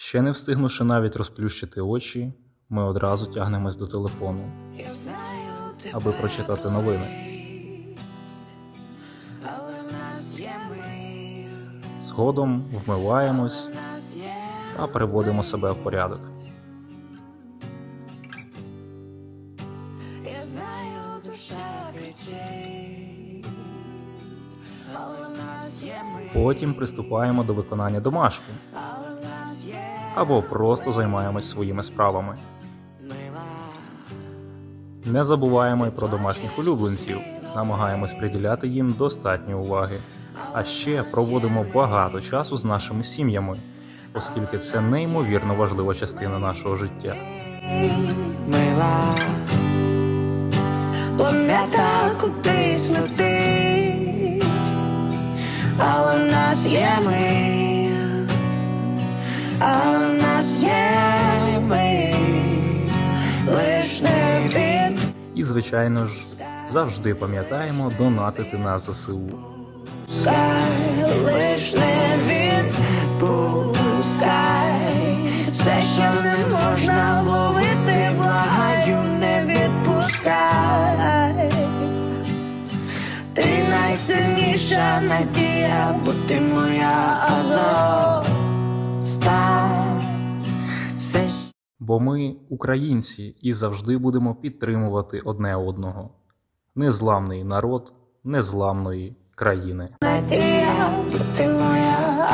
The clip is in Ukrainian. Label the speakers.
Speaker 1: Ще не встигнувши навіть розплющити очі, ми одразу тягнемось до телефону, аби прочитати новини. Згодом вмиваємось та приводимо себе в порядок. Потім приступаємо до виконання домашки або просто займаємось своїми справами. Не забуваємо й про домашніх улюбленців, намагаємось приділяти їм достатньо уваги. А ще проводимо багато часу з нашими сім'ями, оскільки це неймовірно важлива частина нашого життя.
Speaker 2: Мила, планета кудись летить, але нас є ми,
Speaker 1: І, звичайно ж, завжди пам'ятаємо донатити на ЗСУ.
Speaker 2: Лиш не все, що не можна вловити, благаю, не відпускай. Ти найсильніша надія, бо ти моя
Speaker 1: Бо ми українці і завжди будемо підтримувати одне одного. Незламний народ незламної країни.
Speaker 2: ти моя